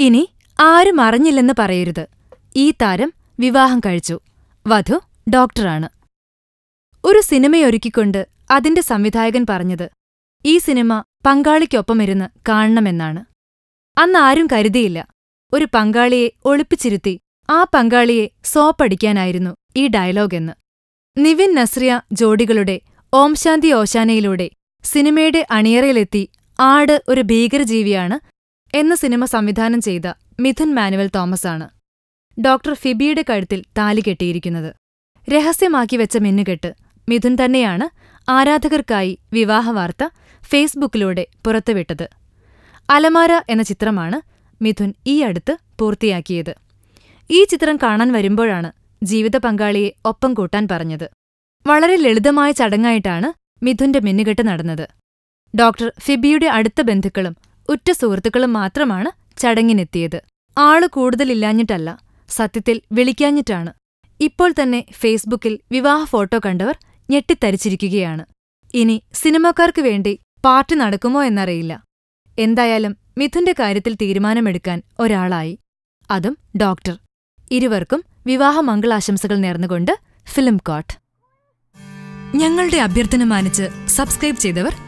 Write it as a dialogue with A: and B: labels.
A: ഇനി ആരും അറിഞ്ഞില്ലെന്ന് പറയരുത്. ഈ താരം വിവാഹം കഴിച്ചു. വധു ഡോക്ടറാണ്. ഒരു സിനിമയൊരുക്കിക്കൊണ്ട് അതിന്റെ സംവിധായകൻ പറഞ്ഞത് ഈ സിനിമ പങ്കാളിക്കൊപ്പമിരുന്ന് കാണണമെന്നാണ്. അന്നാരും കരുതിയില്ല. ഒരു പങ്കാളിയെ ഒളിപ്പിച്ചിരുത്തി ആ പങ്കാളിയെ സോപ്പടിക്കാനായിരുന്നു ഈ ഡയലോഗെന്ന് നിവിൻ നസ്രിയ ജോഡികളുടെ ഓം ശാന്തി ഓശാനയിലൂടെ സിനിമയുടെ അണിയറയിലെത്തി ആട് ഒരു ഭീകരജീവിയാണ് എന്ന സിനിമ സംവിധാനം ചെയ്ത മിഥുൻ മാനുവൽ തോമസാണ്. ഡോക്ടർ ഫിബിയുടെ കഴുത്തിൽ താലി കെട്ടിയിരിക്കുന്നത്. രഹസ്യമാക്കി വെച്ച മിന്നുകെട്ട് മിഥുൻ തന്നെയാണ് ആരാധകർക്കായി വിവാഹവാർത്ത ഫേസ്ബുക്കിലൂടെ പുറത്തുവിട്ടത്. അലമാര എന്ന ചിത്രമാണ് മിഥുൻ ഈ അടുത്ത് പൂർത്തിയാക്കിയത്. ഈ ചിത്രം കാണാൻ വരുമ്പോഴാണ് ജീവിത പങ്കാളിയെ ഒപ്പം കൂട്ടാൻ പറഞ്ഞത്. വളരെ ലളിതമായ ചടങ്ങായിട്ടാണ് മിഥുന്റെ മിന്നുകെട്ട് നടന്നത്. ഡോക്ടർ ഫിബിയുടെ അടുത്ത ബന്ധുക്കളും ഉറ്റ സുഹൃത്തുക്കളും മാത്രമാണ് ചടങ്ങിനെത്തിയത്. ആൾ കൂടുതലില്ലാഞ്ഞിട്ടല്ല സത്യത്തിൽ വിളിക്കാഞ്ഞിട്ടാണ്. ഇപ്പോൾ തന്നെ ഫേസ്ബുക്കിൽ വിവാഹ ഫോട്ടോ കണ്ടവർ ഞെട്ടിത്തരിച്ചിരിക്കുകയാണ്. ഇനി സിനിമാക്കാർക്ക് വേണ്ടി പാർട്ടി നടക്കുമോ എന്നറിയില്ല. എന്തായാലും മിഥുന്റെ കാര്യത്തിൽ തീരുമാനമെടുക്കാൻ ഒരാളായി. അതും ഡോക്ടർ. ഇരുവർക്കും വിവാഹ മംഗളാശംസകൾ നേർന്നുകൊണ്ട് ഫിലിം കോട്ട് ഞങ്ങളുടെ അഭ്യർത്ഥന മാനിച്ച് സബ്സ്ക്രൈബ് ചെയ്തവർ